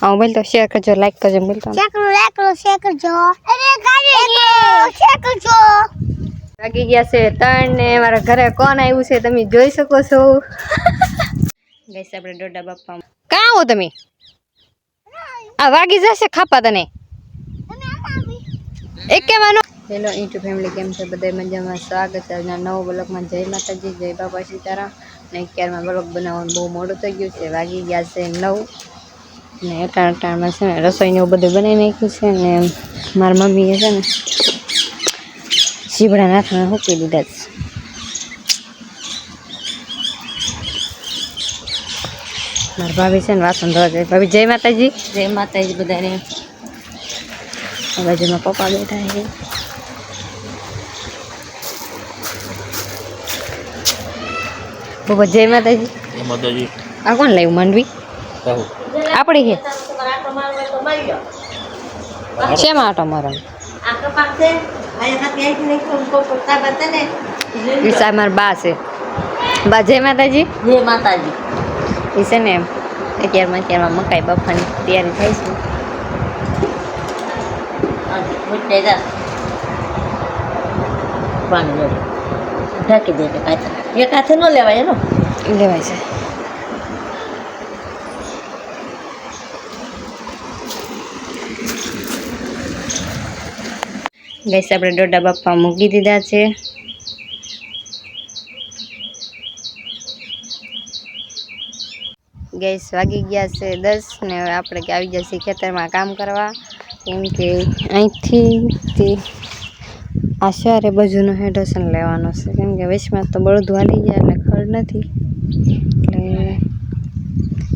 હા મોબાઈલ તો શેર કરજો લાઈક કરજો મિલતો શેર કરો લાઈક કરો શેર કરજો. અરે ગાડી શેકરજો વાગી ગયા છે ત્રણ ને મારા ઘરે કોણ આવ્યું છે તમે જોઈ શકો છો. ગઈસ આપણે ડોડા બાપા. કાં આવો તમે? આ વાગી જશે ખાપા તને. એક કે માનો હેલો ઇન્ટુ ફેમિલી કેમ છે? બધા મજામાં? સ્વાગત છે આજના નવો બ્લોગમાં. જય માતાજી જય બાપા સીતારામ. ને અત્યારમાં બ્લોગ બનાવવાનું બહુ મોડું થઈ ગયું છે. વાગી ગયા છે નવ. ને અટાણ અટાણમાં છે ને રસોઈને એવું બધું બનાવી નાખ્યું છે ને મારા મમ્મીએ છે ને ચીબડા નાખીને મૂકી દીધા છે. મારા ભાભી છે ને વાસણ ધોવા જાય. ભાભી જય માતાજી. જય માતાજી બધાને. આ બાજુમાં પપ્પા બેઠા છે. પપ્પા જય માતાજી. માતાજી. આ કોણ લાવ્યું માંડવી? આપણી છે. શેમાં આટો મારો ઈસા મારા બા છે. બા જય માતાજી. જય માતાજી. એ છે ને અત્યારમાં અત્યારમાં મકાઈ બફાની તૈયારી થાય છે. પાણી ઢાંકી દે એક હાથે ન લેવાય એનો. લેવાય છે. ગઈસ, આપણે દોડા બાપા મૂકી દીધા છે. ગેસ વાગી ગયા છે દસ ને હવે આપણે કે આવી જશે ખેતરમાં કામ કરવા. કેમ કે અહીંથી આશારે બાજુનો હેડોસન લેવાનો છે. કેમ કે વચમાં તો બળદું હાલી ગયા એટલે ખડ નથી. એટલે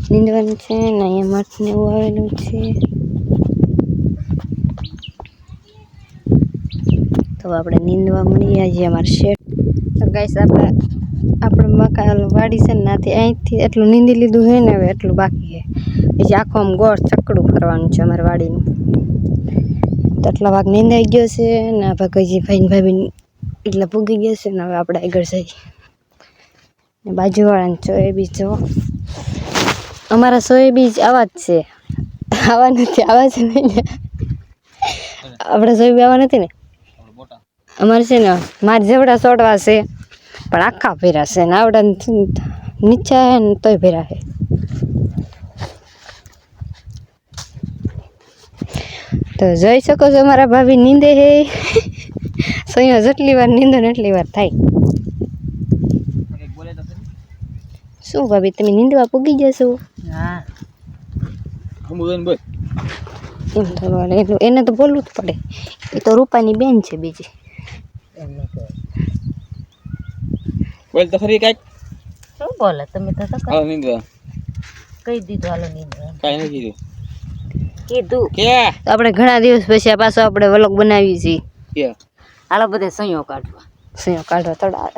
નીંદવાનું છે ને અહીંયા મઠને એવું આવેલું છે. તો આપણે નીંદવા મળીએ આજે અમારે શેઠ. તો ગાઈસ આપણે આપણે મકાન વાડી છે ને નાથી અહીંથી એટલું નીંદી લીધું છે ને હવે એટલું બાકી છે પછી આખો આમ ગોળ ચકડું ફરવાનું છે અમારે વાડીનું. તો એટલા ભાગ નીંદાઈ ગયો છે ને આ ભાગ હજી ભાઈ ભાભી એટલા પૂગી ગયા છે ને હવે આપણે આગળ જઈએ. ને બાજુવાળાને સોયાબીન જો અમારા સોયાબીન આવા જ છે. આવા નથી આવા જ નહીં. આપણે આપણે સોયાબીન આવા નથી ને? અમારે છે ને મારે જેવડા સોડવા છે પણ આખા ભેરા છે ને આવડા નીચા હે ને તોય ભેરા છે. તો જોઈ શકો છો મારા ભાભી નીંદે હે. સૈયો જેટલી વાર નીંદો ને એટલી વાર થાય. શું ભાભી તમે નીંદવા પૂગી જશો? હા. બોલ બોલ. એમ એટલું એને તો બોલવું જ પડે. એ તો રૂપાની બેન છે બીજી. એમને કહે બોલ તો ખરી કાંઈક. શું બોલે? તમે તો તો હા કઈ દીધું હાલો નીંદવા. કઈ નહીં કીધું. કીધું. કે? આપણે ઘણા દિવસ પછી આ પાછો આપણે વ્લોગ બનાવી છીએ. કે? હાલો બધે સંયો કાઢવા. સંયો કાઢવા થોડા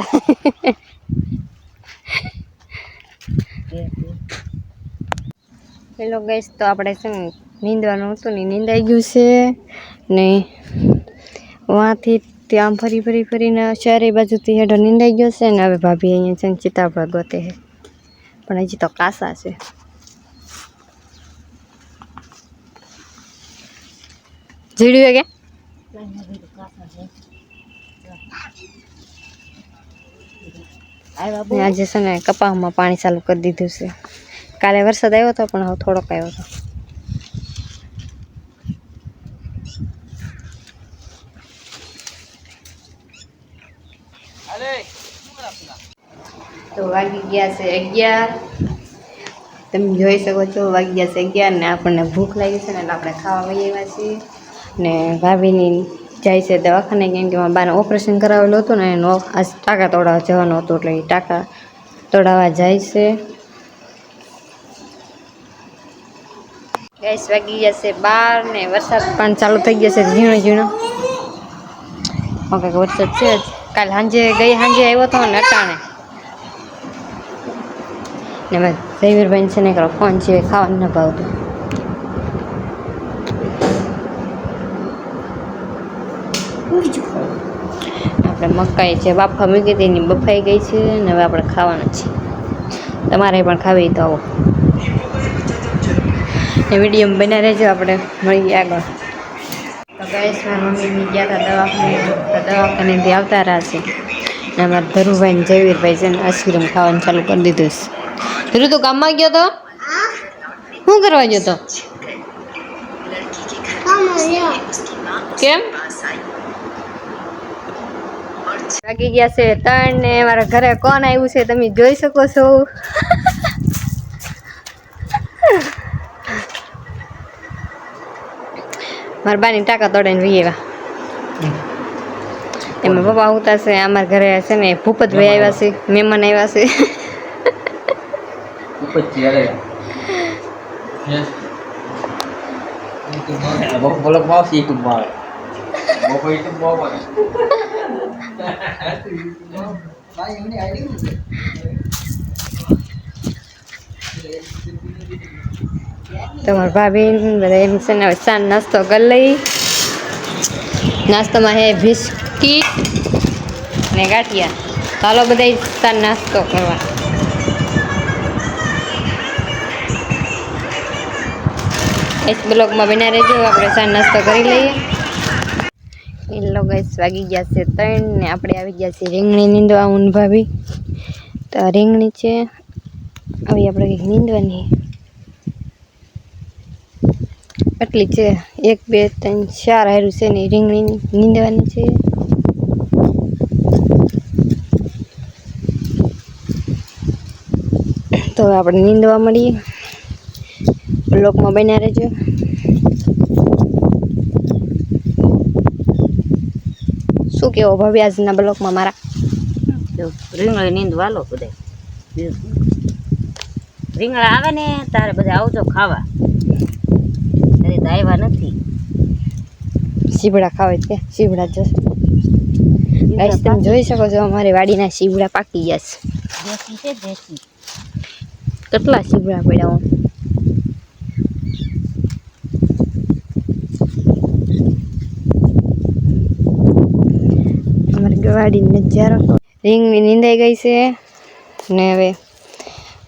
હેલો ગઈશ તો આપણે છે ને નીંદવાનું હતું ને નીંદાઈ ગયું છે. ને વાંથી ત્યાં ફરી ફરી ફરીને ચારે બાજુથી હેઠો નીંદાઈ ગયો છે ને હવે ભાભી અહીંયા છે ને ચિત્તાફળ ગોતે છે. પણ હજી તો કાસા છે. જીડ્યું કે? આજે છે ને કપાસમાં પાણી ચાલુ કરી દીધું છે. કાલે વરસાદ આવ્યો હતો પણ હવે થોડોક આવ્યો હતો. તો વાગી ગયા છે અગિયાર. તમે જોઈ શકો છો વાગી ગયા છે અગિયાર ને આપણને ભૂખ લાગી છે ને એટલે આપણે ખાવા વહી આવ્યા છીએ. ને ભાભીની જાય છે દવાખાને કેમ કે બાને ઓપરેશન કરાવેલું હતું ને એનો આ ટાંકા તોડાવવા જવાનું હતું એટલે એ ટાંકા તોડાવવા જાય છે. ગેસ વાગી ગયા છે બાર ને વરસાદ પણ ચાલુ થઈ જશે ઝીણો ઝીણો. ઓકે વરસાદ છે જ. કાલે સાંજે ગઈ સાંજે આવ્યો હતો ને અટાણે. ને મેં જયવીરભાઈ છે ને કરો ફોન છે ખાવાનું ન ભાવતું. આપણે મકાઈ છે બાફા મૂકી હતી એની બફાઈ ગઈ છે ને હવે આપણે ખાવાનું છે. તમારે પણ ખાવી તો આવો. એ વીડિયો બના રહેજો આપણે મળીએ આગળ. તો ગઈશ મારા મમ્મી ગયા હતા દવાખાને દવાખાનેથી આવતા રહ્યા છે. ને અમારા ધરુભાઈ ને જયવીરભાઈ છે ને આઈસ્ક્રીમ ખાવાનું ચાલુ કરી દીધું છે. ધરુ તો કામમાં ગયો તો? શું કરવા ગયો તો? કેમ? લાગી ગયા છે ત્રણ ને મારા ઘરે કોણ આવ્યું છે તમે જોઈ શકો છો. મારા બાની ટાકા તોડીને વી આવ્યા. એમાં પપ્પા આવતા છે અમારા ઘરે છે ને ભૂપતભાઈ આવ્યા છે મહેમાન આવ્યા છે. ઉપરથી અરે બોલો બોલો માવસી YouTube માં. આવે બોકો YouTube માં આવે તમારા ભાભી બધા એમ છે ને સાંજ નાસ્તો કરી લઈ. નાસ્તામાં હે બિસ્કીટ ને ગાંઠિયા. ચાલો બધા સાંજ નાસ્તો કરવા. એસ બ્લોકમાં બના રહેજો. આપણે સાંજ નાસ્તો કરી લઈએ. એ લોકો વાગી ગયા છે ત્રણ ને આપણે આવી ગયા છીએ રીંગણી નીંદવા, ઊન ભાભી. તો રીંગણી છે. આવી આપણે કંઈક નીંદવાની. આટલી છે. એક, બે, ત્રણ, ચાર હારું છે ને રીંગણી નીંદવાની છે. તો આપણે નીંદવા મળીએ. બ્લોકમાં બન્યા રહેજો. શું કેવો ભાભી આજના બ્લોકમાં મારા? જો નીંદ વાલો બધે રીંગણા આવે ને તારે બધા આવજો ખાવા. તારે તો આવ્યા નથી. શીવડા ખાવે છે શીવડા જશે ગાઈસ તમે જોઈ શકો છો અમારી વાડીના શીવડા પાકી ગયા છે. દેશી છે દેશી. કેટલા શીવડા પડ્યા હોય અમારી વાડી નજારો રીંગણી નીંદાઈ ગઈ છે ને હવે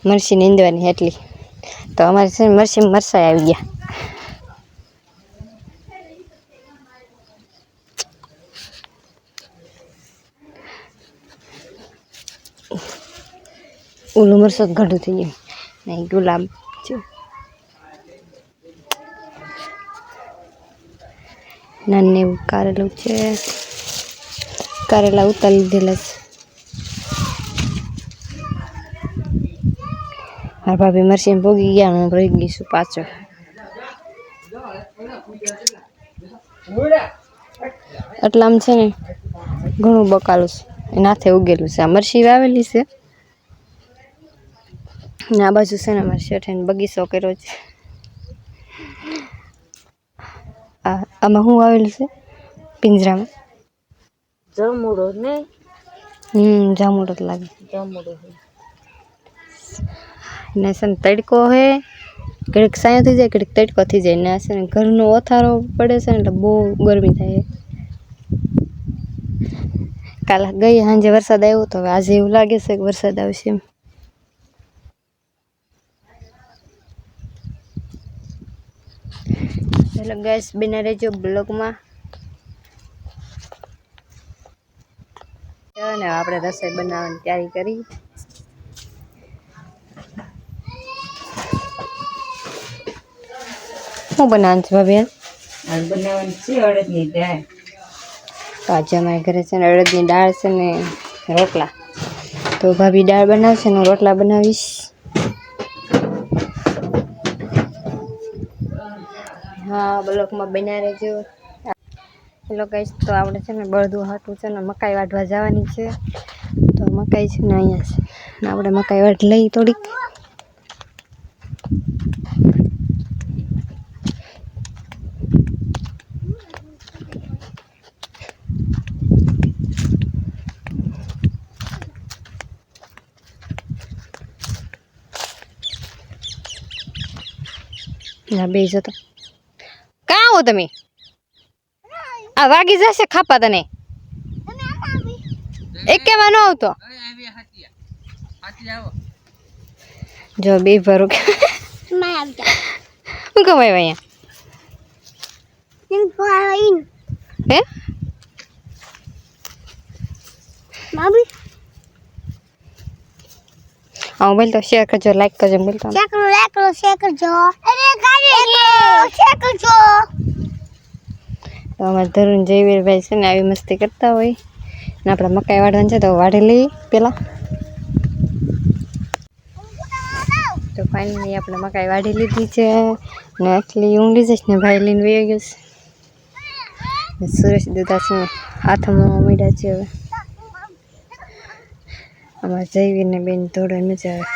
મરસી નીંદવાની એટલી તો અમારે છે મરસી મરસાઈ આવી ગયા. ઓલું મરસું ઘડું થઈ ગયું. નહીં, ગુલાબ છે. નાની એવું કારેલું છે. કારેલા ઉતારી લીધેલા છે મારા ભાભી મરસીને ભોગી ગયા હું રહી ગઈ છું એટલા આમ છે ને, ઘણું બકાલું છે. નાથે ઉગેલું છે. આ મરસી વાવેલી છે. ને આ બાજુ છે ને અમારે શેઠાને બગીચો કર્યો છે. આમાં હું આવેલું છે? પિંજરામાં. જમૂડો ને હમ જામુડો જ લાગે. જામુડો ને છે ને તડકો હે. ઘડીક સાયો થઈ જાય ઘડીક તડકો થઈ જાય. ને છે ને ઘરનો ઓથારો પડે છે ને એટલે બહુ ગરમી થાય. કાલે ગઈ સાંજે વરસાદ આવ્યો તો હવે આજે એવું લાગે છે કે વરસાદ આવશે એમ. ચાલો ગેસ બિના રહેજો બ્લોગમાં ને આપણે રસોઈ બનાવવાની તૈયારી કરી. શું બનાવવાનું છે ભાભી? આજ બનાવવાની છે અડદની દાળ. તો આજે અમારા ઘરે છે ને અડદની દાળ છે ને રોટલા. તો ભાભી દાળ બનાવશે ને રોટલા બનાવીશ. હા બ્લોકમાં બનાવી રહેજો હેલો ગાઈસ તો આપણે છે ને બળદું હાટું છે ને મકાઈ વાઢવા જવાની છે. તો મકાઈ છે ને અહીંયા છે. ને આપણે મકાઈ વાઢ લઈ થોડીક. ના બે જતો કાં હો તમે? આ વાગી જશે ખાપા તને એક કેમાં ન આવતો જો બે ભરો કે માં આવી જા શું કામ આવ્યા અહીંયા ઇન ફોર ઇન હે માબી હા મોબાઈલ તો શેર કરજો લાઈક કરજો મોબાઈલ તો ચેક લો લેક લો ચેક કરજો અરે ગાડી ચેક કરજો તો અમારે ધરુણ જયવીરભાઈ છે ને આવી મસ્તી કરતા હોય. ને આપણે મકાઈ વાળવાનું છે તો વાઢી લઈ પહેલાં તો ફાઇનલી આપણે મકાઈ વાઢી લીધી છે. ને આટલી ઊંઘી જઈશ ને ભાઈ લઈને વહી ગયો છે. સુરેશ દુધા છે ને હાથમાં મળ્યા છે હવે. અમારા જયવીરને બેન દોડે મજા આવે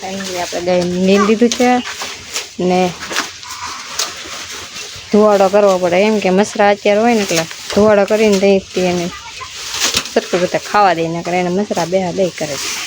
ફાઇનલી આપણે ગાય નીંદ દીધું છે ને ધુવાડો કરવો પડે. એમ કે મસરા અત્યારે હોય ને એટલે ધુવાડો કરીને દઈ એને સરખું રીતે ખાવા દઈ કરે એને મસરા બેહા દઈ કરે છે.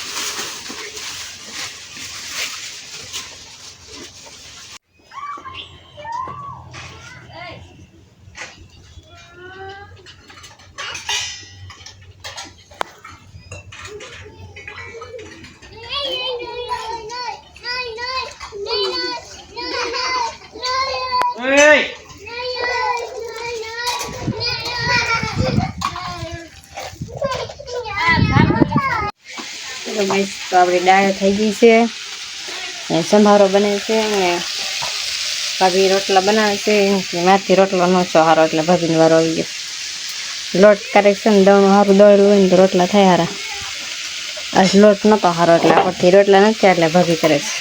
તો મસ્ત તો આપણી દાળ થઈ ગઈ છે. ને સંભારો બને છે ને ભાભી રોટલા બનાવે છે. માથી રોટલો ન સહારો એટલે ભાભીનો વારો આવી ગયો. લોટ કરેક્શન દળનું સારું દળ્યું હોય ને તો રોટલા થાય સારા આજ લોટ નહોતો સારો એટલે આપણથી રોટલા નથી એટલે ભાભી કરે છે.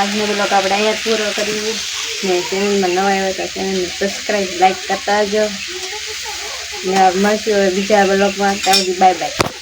આજનો બ્લોક આપણે અહીંયા પૂરો કરીએ. ને ચેનલમાં નવા આવ્યા તો ચેનલને સબસ્ક્રાઈબ લાઈક કરતા જ મળશું બીજા બ્લોગમાં ત્યાં સુધી બાય બાય